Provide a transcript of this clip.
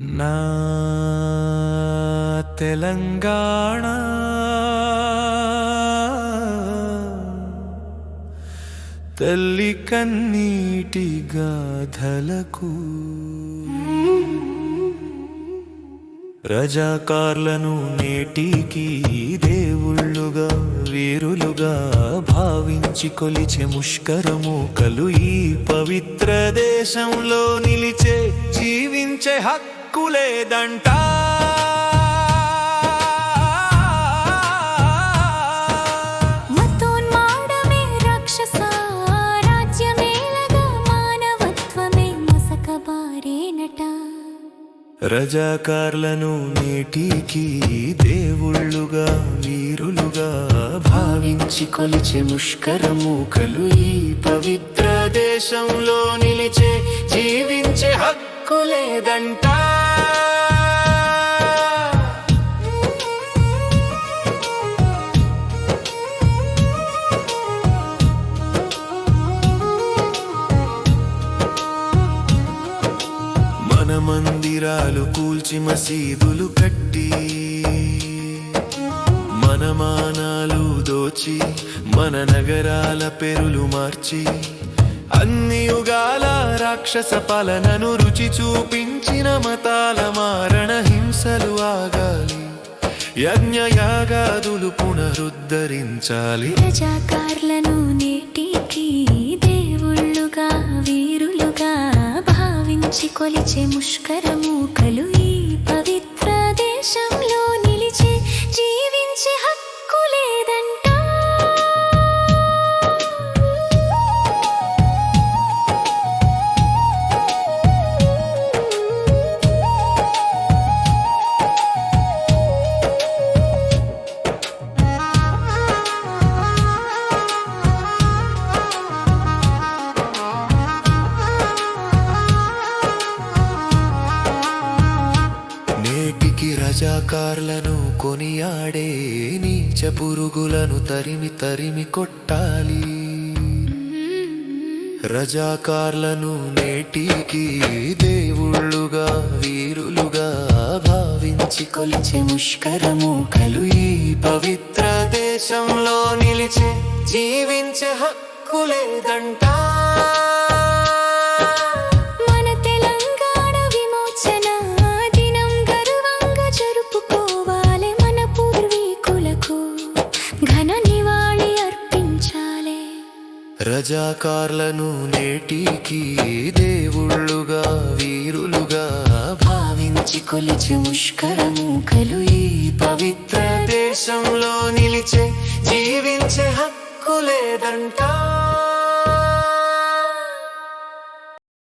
నా తెలంగాణ. తల్లి కన్నీటి గాథలకు. రజాకార్లను నేటికి దేవుళ్ళుగా వీరులుగా భావించి కొలిచే ముష్కరము కలు ఈ పవిత్ర దేశంలో నిలిచే జీవించే హక్కు లేదంట. మతోన్మాడమే రాక్షస రాజ్యమేలగా మానవత్వమే మసకబారేనట. రజాకార్లను నేటికి దేవుళ్ళుగా వీరులుగా భావించి కొలిచే ముష్కరము కలు ఈ పవిత్ర దేశంలో నిలిచే జీవించే హక్కు లేదంట. మందిరాలు కూల్చి మసీదులు కట్టి మన మానాలు దోచి మన నగరాల పెరులు మార్చి అన్ని యుగాల రాక్షస పాలనను రుచి చూపించిన మతాల మారణ హింసలు ఆగాలి. యజ్ఞ యాగాదులు పునరుద్ధరించాలి. ప్రజాకారులను నేటికి భావించి కొలిచే ముష్కరము కలు రజాకార్లను కొనియాడే నీచ పురుగులను తరిమి తరిమి కొట్టాలి. రజాకార్లను నేటికి దేవుళ్ళుగా వీరులుగా భావించి కొలిచే ముష్కరము కలు ఈ పవిత్ర దేశంలో నిలిచే జీవించే హక్కు లేదంటా. రజాకార్లను నేటికి దేవుళ్ళుగా వీరులుగా భావించి కొలిచి ముష్కరం కలు ఈ పవిత్ర దేశంలో నిలిచే జీవించే హక్కు లేదంటా.